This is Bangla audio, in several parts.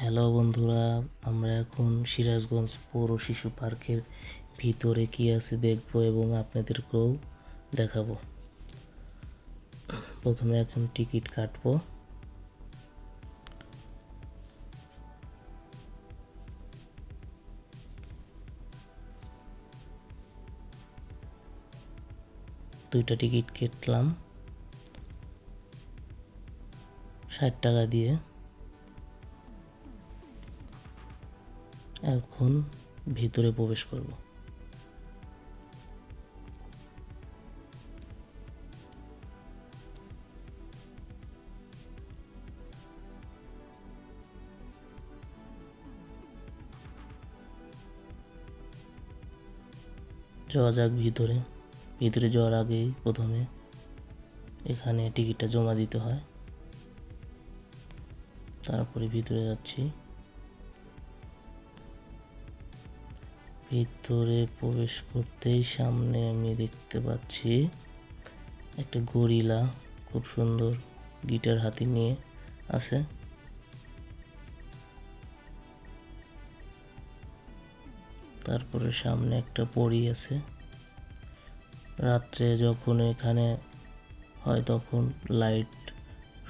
হ্যালো বন্ধুরা, আমরা এখন সিরাজগঞ্জ পৌর শিশু পার্কের ভিতরে কি আছে দেখব এবং আপনাদেরকেও দেখাবো। প্রথমে এখন টিকিট কাটবো। দুইটা টিকিট কেটলাম। ষাট টাকা দিয়ে। এখন ভিতরে প্রবেশ করব। যাওয়া যাক ভিতরে। ভিতরে যাওয়ার আগেই প্রথমে এখানে টিকিটটা জমা দিতে হয়। তারপরে ভিতরে যাচ্ছি। ভিতরে প্রবেশ করতেই সামনে আমি দেখতে পাচ্ছি একটা গরিলা খুব সুন্দর গিটার হাতে নিয়ে আছে। তারপরে সামনে একটা পরী আছে। রাত্রে যখন এখানে হয় তখন লাইট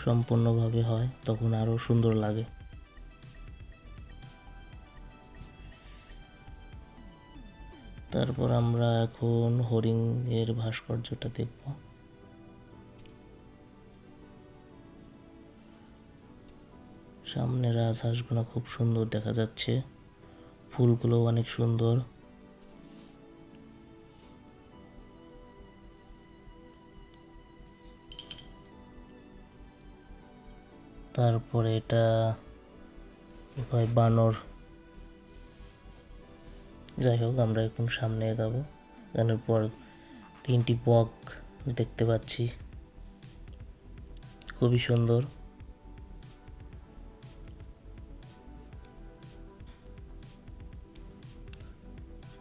সম্পূর্ণভাবে হয়, তখন আরও সুন্দর লাগে। তারপর আমরা এখন হরিণ এর ভাস্কর্যটা দেখব। সামনে রাজহাঁসগুলো খুব সুন্দর দেখা যাচ্ছে। ফুলগুলো অনেক সুন্দর। তারপরে এটা হয় বানর। যাই হোক আমরা এখন সামনে এগাবো। এখানের পর তিনটি বক দেখতে পাচ্ছি। খুবই সুন্দর।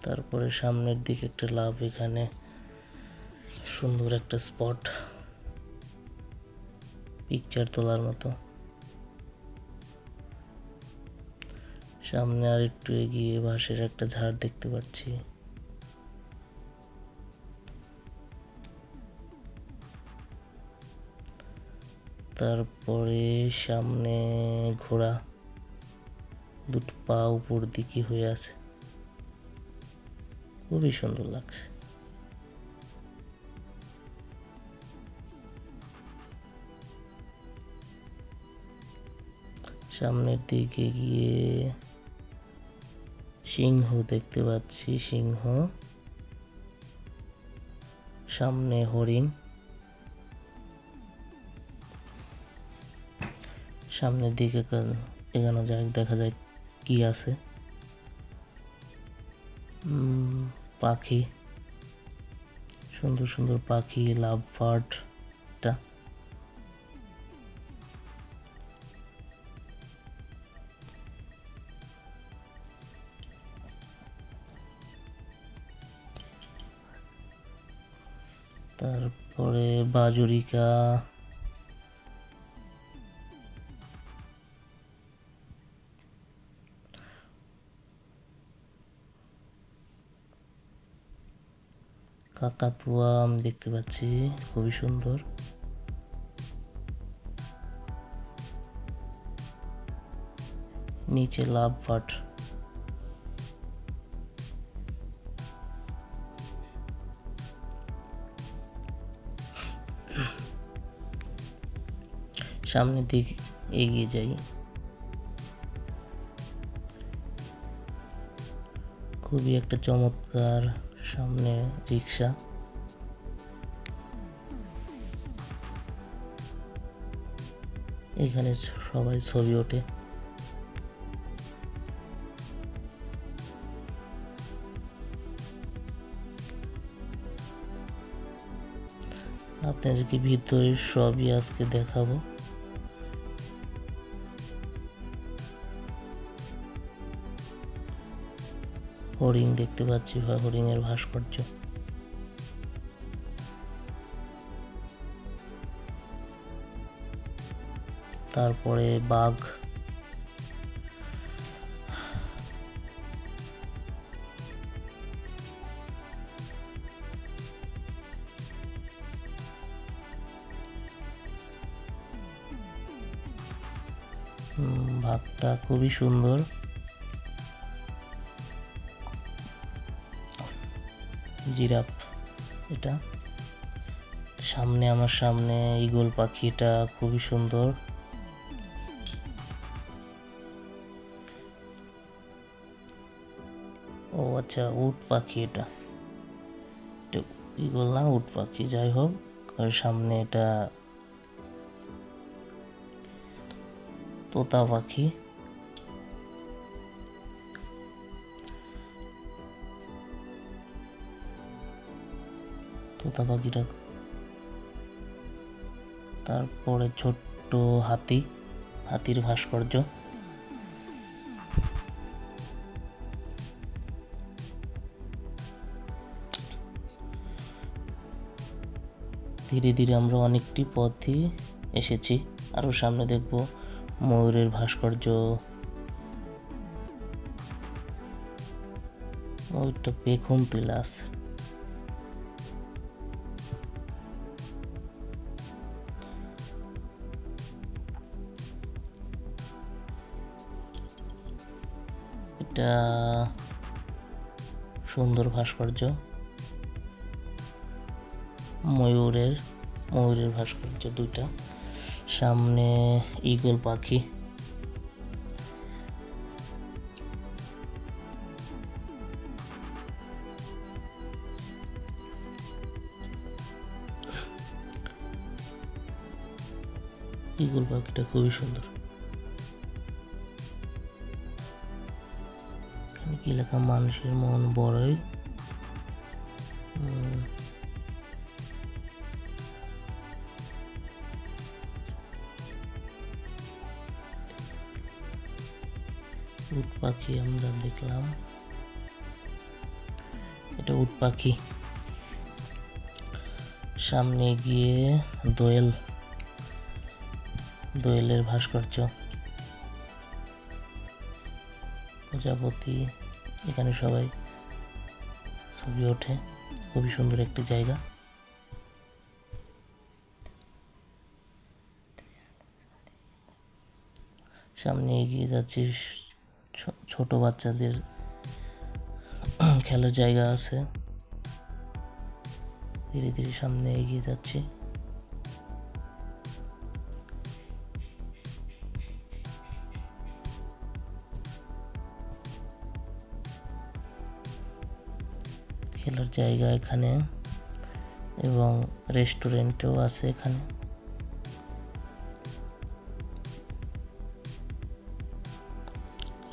তারপরে সামনের দিকে একটা লাভ এখানে। সুন্দর একটা স্পট। পিকচার তোলার মতো। সামনে আর একটু এগিয়ে বাঁশের একটা ঝাড় দেখতে পাচ্ছি। তারপরে সামনে ঘোড়া দুটো পা উপর দিকে হয়ে আছে। খুবই সুন্দর লাগছে। সামনের দিকে গিয়ে সিংহ দেখতে পাচ্ছি, সিংহ। সামনে হরিণ। সামনের দিকে এগানো যায় দেখা যায় কি আছে। পাখি। সুন্দর সুন্দর পাখি, লাভ বার্ডটা তারপরে বাজুরিকা। কাকাতুয়া আমি দেখতে পাচ্ছি খুবই সুন্দর। নিচে লাভ বাট সামনের দিক এগিয়ে যাই। খুবই একটা চমৎকার সামনে রিক্সা। এখানে সবাই ছবি ওঠে। আপনাদেরকে ভিতরে সবই আজকে দেখাবো। হরিণ দেখতে পাচ্ছি বা হরিণের ভাস্কর্য। তারপরে বাঘ। ভাগটা খুবই সুন্দর। জিরাফ, এটা। সামনে আমার সামনে ইগল পাখিটা খুবই সুন্দর। ও আচ্ছা উট পাখি এটা। ইগল না, উট পাখি, যাই হোক। আর সামনে এটা তোতা পাখি। তোতা পাখিটা। তারপরে ছোট্ট হাতি, হাতির ভাস্কর্য। ধীরে ধীরে আমরা অনেকটি পথই এসেছি। আরও সামনে দেখব ময়ূরের ভাস্কর্য। ময়ূরটা পেখম তুলে এটা সুন্দর ভাস্কর্য ময়ূরের ময়ূরের ভাস্কর্য দুইটা। সামনে ঈগল পাখি। ঈগল পাখিটা খুবই সুন্দর। লেখা? মানুষের মন বড়ই। উট পাখি আমরা দেখলাম। এটা উট পাখি। সামনে গিয়ে দোয়েল। দোয়েলের ভাস্কর্য। প্রজাপতি এখানে সবাই ছবি ওঠে। খুবই সুন্দর একটি জায়গা। সামনে এগিয়ে যাচ্ছি। ছোট বাচ্চাদের খেলার জায়গা আছে। ধীরে ধীরে সামনে এগিয়ে যাচ্ছি। জায়গা এখানে এবং রেস্টুরেন্টও আছে এখানে।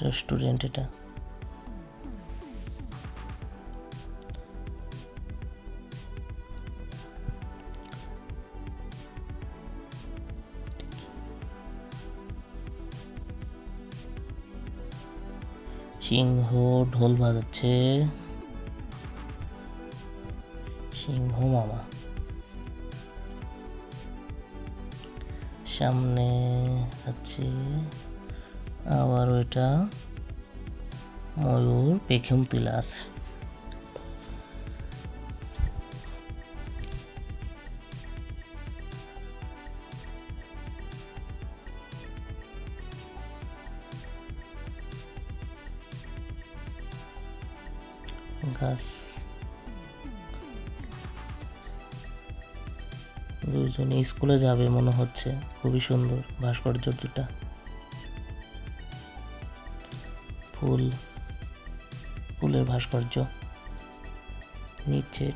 রেস্টুরেন্ট এটা। সিংহ ঢোল বাজাচ্ছে। সিংহ মামা সামনে আছে আবার ওইটা ময়ূর পেখম তুলে আছে গাছ। দুজনে স্কুলে যাবে মনে হচ্ছে। খুবই সুন্দর ভাস্কর্য দুটা ফুল, ফুলের ভাস্কর্য। নিচে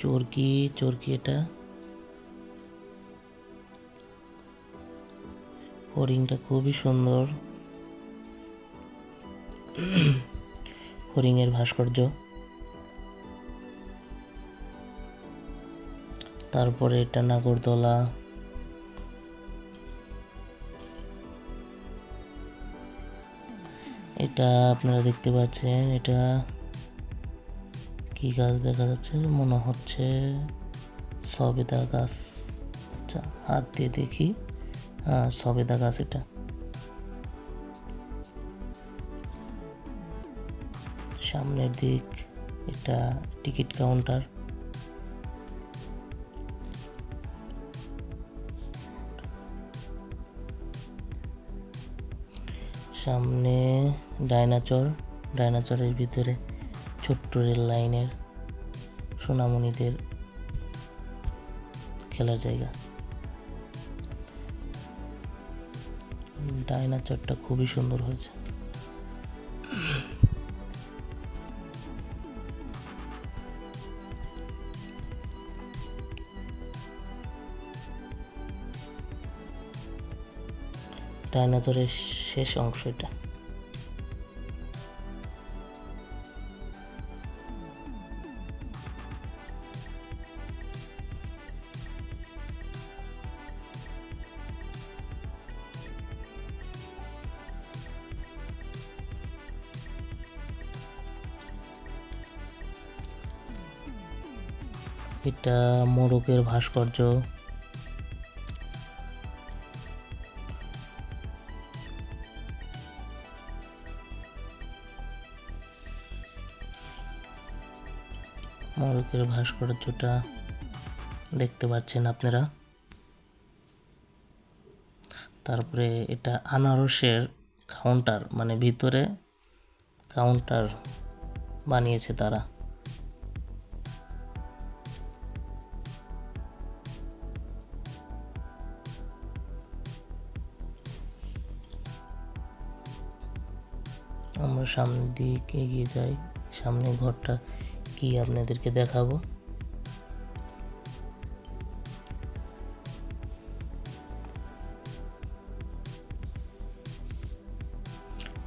চরকি চরকি এটা। হরিণটা খুবই সুন্দর। হরিণের ভাস্কর্য। তারপরে এটা নাগরদোলা। এটা আপনারা দেখতে পাচ্ছেন, এটা কি গাছ দেখা যাচ্ছে? মনে হচ্ছে সবেদা গাছ। আচ্ছা হাত দিয়ে দেখি। হ্যাঁ সবেদা গাছ এটা। সামনের দিক, এটা টিকিট কাউন্টার। সামনে ডাইনাচর ডাইনাচরের ভিতরে ছোট্ট রেল লাইনের সোনামণিদের খেলার জায়গা। ডাইনাচরটা খুবই সুন্দর হয়েছে। ডাইনাচরের শেষ অংশ এটা। এটা মোরকের ভাস্কর্য। মোরকের ভাস্কর্যটা দেখতে পাচ্ছেন আপনারা। তারপরে এটা আনারসের কাউন্টার মানে ভিতরে কাউন্টার বানিয়েছে তারা। আমরা সামনের দিকে এগিয়ে যাই সামনে ঘরটা কি আপনাদেরকে দেখাবো?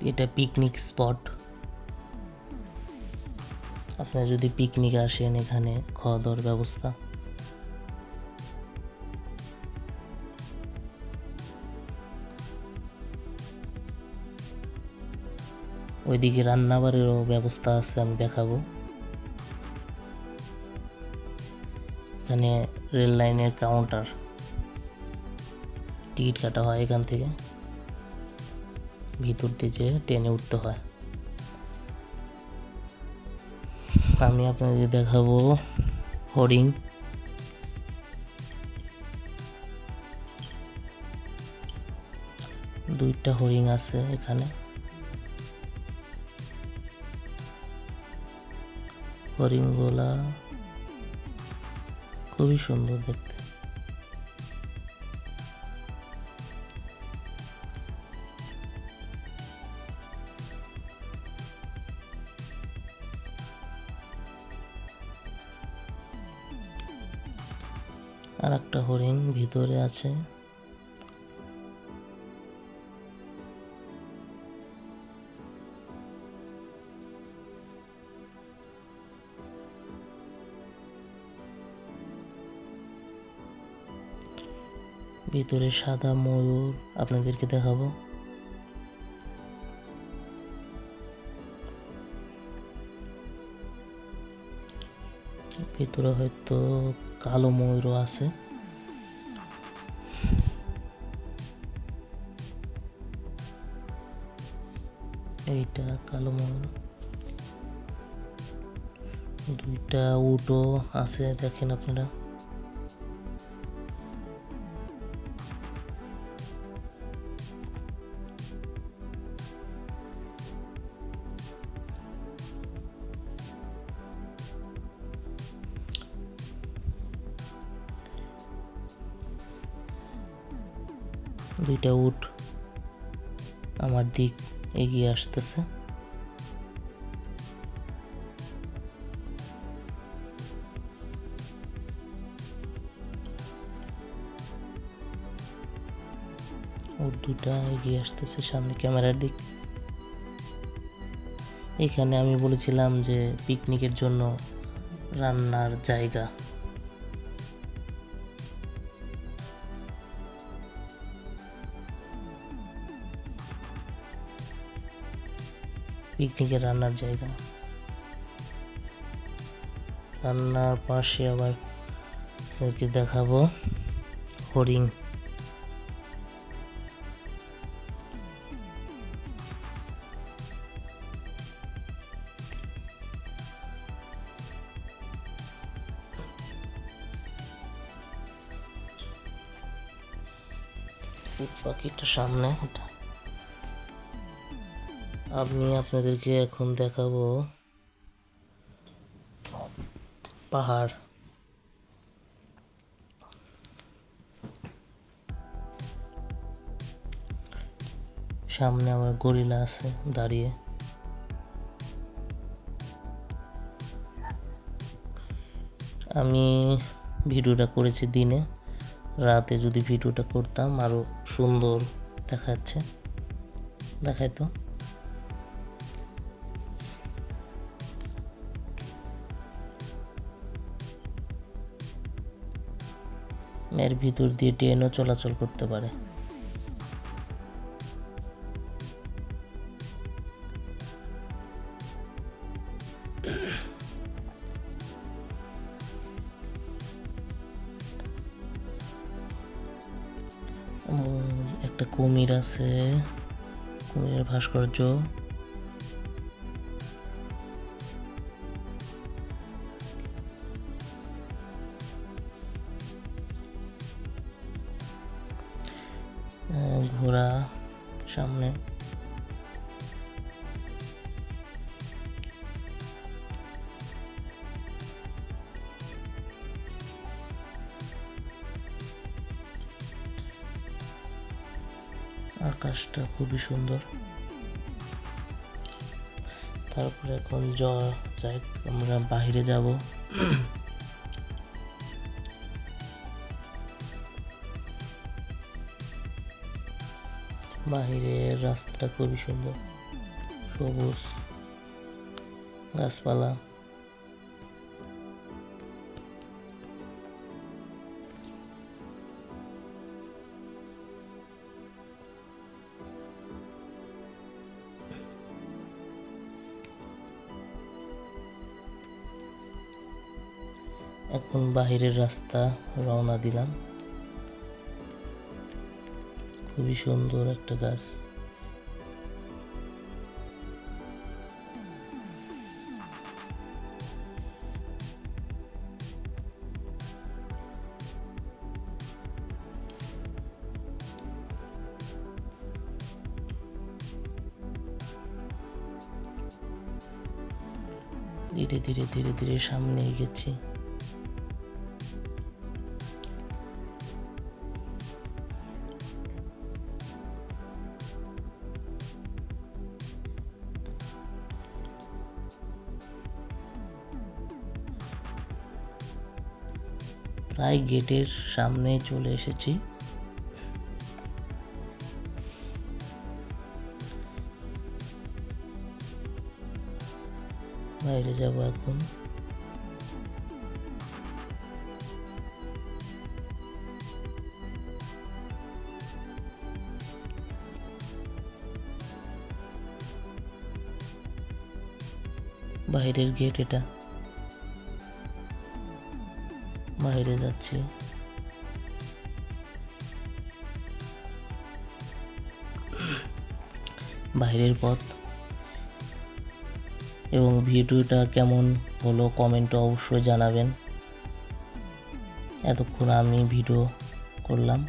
এটা পিকনিক স্পট আপনারা যদি পিকনিক আসেন এখানে খাওয়া দাওয়ার ব্যবস্থা। ওইদিকে রান্নাবাড়িরও ব্যবস্থা আছে, আমি দেখাবো। এখানে রেল লাইনের কাউন্টার টিকিট কাটা হয় এখান থেকে। ভিতর দিয়ে ট্রেনে উঠতে হয়। আমি আপনাদের দেখাবো হরিণ। দুইটা হরিণ আছে এখানে। হরিণগুলা খুবই সুন্দর দেখতে। আর একটা হরিণ ভিতরে আছে। ভিতরে সাদা ময়ূর আপনাদেরকে দেখাবো। ভিতরে হয়তো কালো ময়ূরও আছে। এইটা কালো ময়ূর। দুইটা উটও আছে, দেখেন আপনারা। দুইটা উট আমার দিক এগিয়ে আসতেছে। উট দুটা এগিয়ে আসতেছে সামনে ক্যামেরার দিক। এখানে আমি বলেছিলাম যে পিকনিকের জন্য রান্নার জায়গা। পিকনিকের রান্নার জায়গা। রান্নার পাশে আবার ওকে দেখাবো হরিণ। পাখিটা সামনে ওটা আমি আপনাদেরকে এখন দেখাবো পাহাড়। সামনে আমার গরিলা আছে দাঁড়িয়ে। আমি ভিডিওটা করেছি দিনে। রাতে যদি ভিডিওটা করতাম আরও সুন্দর দেখাচ্ছে। দেখাই তো এর ভিতর দিয়ে ট্রেনও চলাচল করতে পারে। একটা কুমির আছে। কুমিরের ভাস্কর্য। আকাশটা খুবই সুন্দর। তারপরে এখন জ যাই আমরা বাইরে যাব। বাহিরের রাস্তাটা খুবই সুন্দর। সবুজ। গাছপালা। এখন বাহিরের রাস্তা রওনা দিলাম। খুবই সুন্দর একটা গাছ। ধীরে ধীরে ধীরে ধীরে সামনে এগেছি প্রায় গেটের সামনে চলে এসেছি। বাইরে যাব এখন। বাইরের গেট এটা। বাইরে যাচ্ছে। বাইরের পথ। এবং ভিডিওটা কেমন হলো কমেন্টে অবশ্যই জানাবেন। এতক্ষণ আমি ভিডিও করলাম।